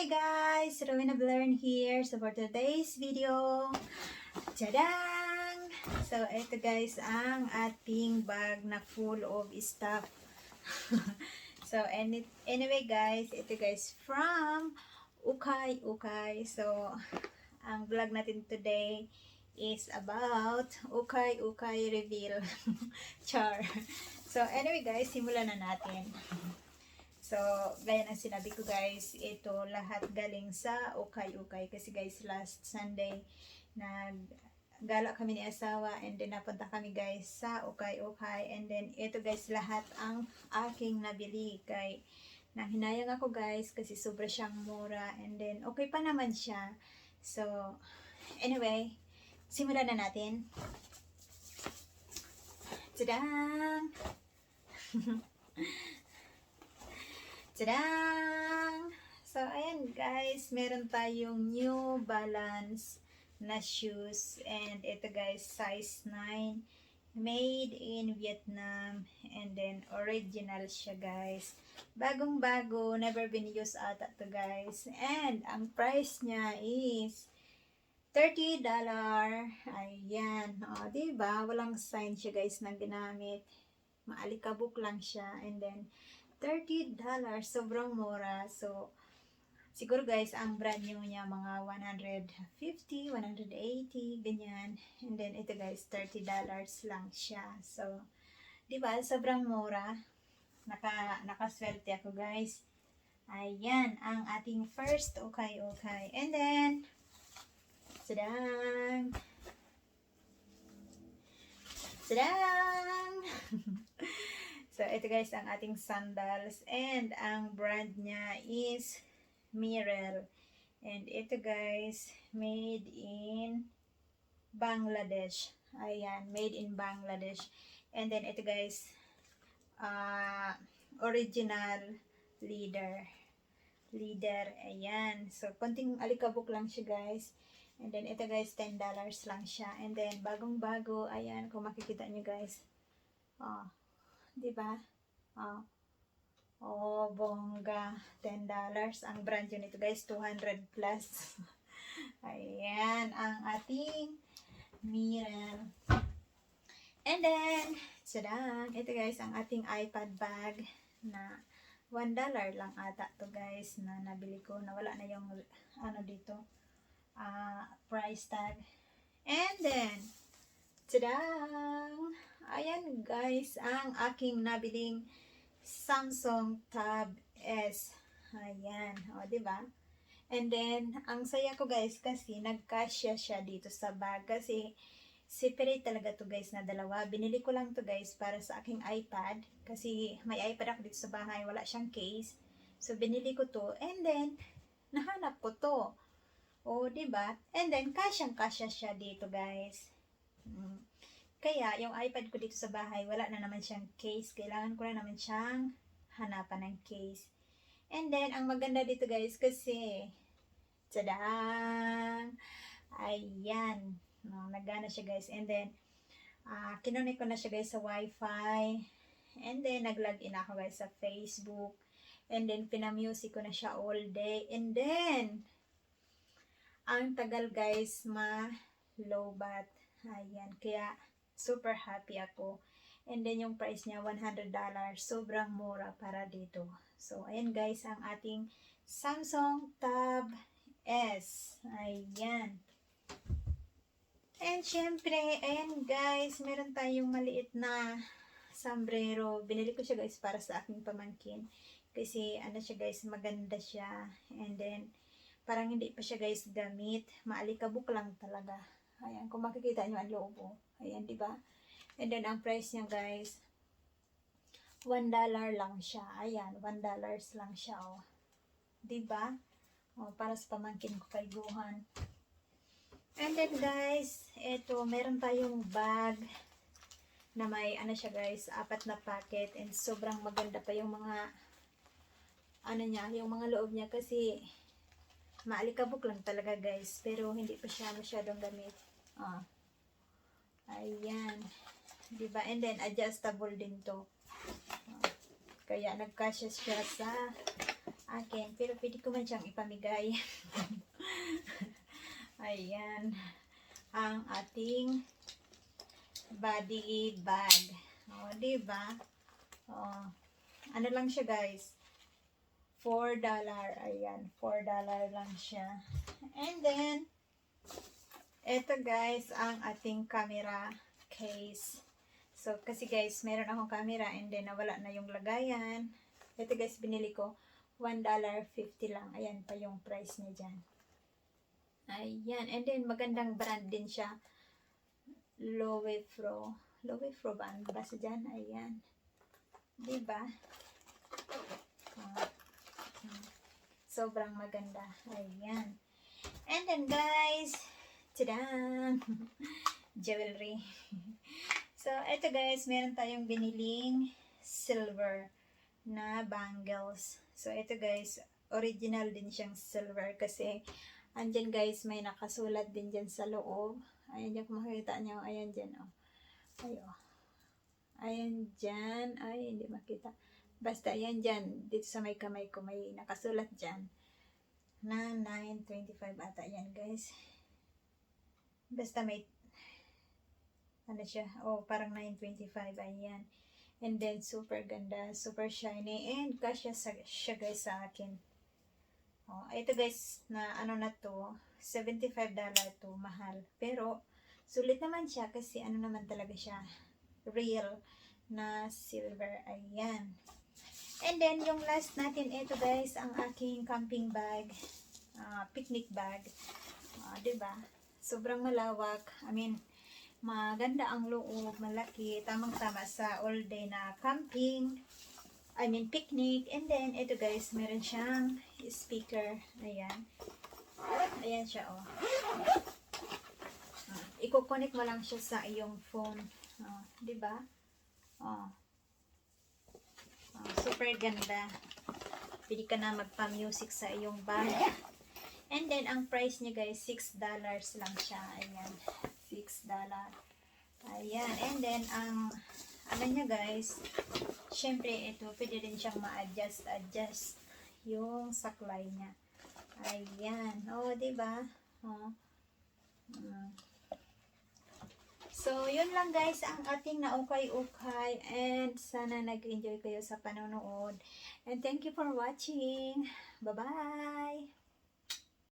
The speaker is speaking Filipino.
Hi guys! Rowena Blern here. So for today's video, tadang! So ito guys ang ating bag na full of stuff. so any, anyway guys, ito guys from Ukay Ukay. So ang vlog natin today is about Ukay Ukay reveal. Char. So anyway guys, simulan na natin. So, gaya ng sinabi ko guys, ito lahat galing sa ukay-ukay. Kasi guys, last Sunday, nag gala kami ni asawa and then napunta kami guys sa ukay-ukay. And then, ito guys, lahat ang aking nabili. Kay, nang hinayang ako guys, kasi sobra siyang mura. And then, okay pa naman siya. So, anyway, simulan na natin. Tadang! Tadang! So, ayan guys, meron tayong New Balance na shoes. And ito guys, size 9. Made in Vietnam. And then, original siya guys. Bagong bago, never been used ata to guys. And, ang price niya is $30. Ayan. O, diba? Walang sign siya guys na ginamit. Maalikabok lang siya. And then, $30. Sobrang mura. So, siguro guys, ang brand new niya mga 150, 180, ganyan. And then, ito guys, $30 lang siya. So, di ba Sobrang mura. Naka, nakaswerte ako guys. Ayan, ang ating first okay-okay. And then, sadang! Sadang! So, ito guys ang ating sandals. And ang brand niya is Mirel. And ito guys, made in Bangladesh. Ayan, made in Bangladesh. And then ito guys, uh, original leader. Leader, ayan. So, konting alikabok lang siya guys. And then ito guys, $10 lang siya. And then bagong-bago, ayan, kung makikita nyo guys. Oh, 'di ba? Oh. Oh, bongga. $10 ang brand yun nito, guys. 200 plus. Ayan, ang ating Mirror. And then, sadang, ito guys, ang ating iPad bag na $1 lang ata to guys na nabili ko. Nawala na yung ano dito, uh, price tag. And then, tadang! Ayan guys, ang aking nabiling Samsung Tab S. Ayan, o ba? And then, ang saya ko guys kasi nagkasya siya dito sa bag kasi separate talaga to guys na dalawa. Binili ko lang to guys para sa aking iPad kasi may iPad ako dito sa bahay, wala siyang case. So, binili ko to and then, nahanap ko to. O, ba? And then, kasyang-kasya siya dito guys. Mm. Kaya, yung iPad ko dito sa bahay, wala na naman siyang case. Kailangan ko na naman siyang hanapan ng case. And then, ang maganda dito guys, kasi, tadang! Ayan. No, nagana siya guys. And then, uh, kinunay ko na siya guys sa wifi. And then, nag-login ako guys sa Facebook. And then, pinamusic ko na siya all day. And then, ang tagal guys, ma-low bat. Ayan. Kaya, super happy ako. And then yung price niya, $100. Sobrang mura para dito. So, ayan guys, ang ating Samsung Tab S. Ayan. And syempre, ayan guys, meron tayong maliit na sombrero. Binili ko siya guys para sa aking pamangkin. Kasi ano siya guys, maganda siya. And then, parang hindi pa siya guys gamit. Maalikabok lang talaga. Ayan, kung makikita nyo ang loob oh. Ayan, di ba? And then, ang price niya, guys, $1 lang siya. Ayan, $1 lang siya, oh. Di ba? Oh, para sa pamangkin ko kay Guhan. And then, guys, eto, meron tayong bag na may, ano siya, guys, apat na packet. And sobrang maganda pa yung mga, ano niya, yung mga loob niya kasi maalikabok lang talaga, guys. Pero, hindi pa siya masyadong gamit. Ah. Ayan. Diba? And then, adjustable din to. Kaya, nagkasya siya sa akin. Pero pwede ko man siyang ipamigay. Ayan. Ang ating body bag. O, diba? O, ano lang siya guys? 4 dollar. Ayan, 4 dollar lang siya. And then, eto guys, ang ating camera case. So, kasi guys, meron akong camera and then nawala na yung lagayan. Ito guys, binili ko. $1.50 lang. Ayan pa yung price niya dyan. Ayan. And then, magandang brand din siya. Lowe Pro. Lowe Pro ba? Ano ba sa dyan? Ayan. Diba? Sobrang maganda. Ayan. And then, guys, tada! Jewelry. So, ito guys, meron tayong biniling silver na bangles. So, ito guys, original din siyang silver kasi andyan guys, may nakasulat din dyan sa loob. Ayan dyan, kung makikita nyo, ayan dyan, oh. Ay, oh. Ayan dyan, ay, hindi makita. Basta, ayan dyan, dito sa may kamay ko, may nakasulat dyan na 9.25 ata yan guys. Basta may ano siya, oh, parang 9.25, ayan. And then, super ganda, super shiny, and kasya sa, siya guys sa akin. Oh, ito guys, na ano na to, $75 to, mahal. Pero, sulit naman siya kasi ano naman talaga siya, real na silver, ayan. And then, yung last natin, ito guys, ang aking camping bag, ah, picnic bag. Ah, 'di ba? Sobrang malawak. I mean, maganda ang loob, malaki, tamang-tama sa all day na camping. I mean, picnic. And then, ito guys, meron siyang speaker. Ayan. Ayan siya, oh. Ah, Iko-connect mo lang siya sa iyong phone. Oh, 'di ba? Oh. Oh, super ganda. Pwede ka na magpa-music sa iyong bag. And then, ang price niya guys, $6 lang siya. Ayan. $6. Ayan. And then, ang ano niya guys, syempre ito, pwede rin siyang ma-adjust, adjust yung saklay niya. Ayan. O, oh, diba? Oh. Mm. So, yun lang guys ang ating naukay-ukay and sana nag-enjoy kayo sa panonood. And thank you for watching. Bye-bye!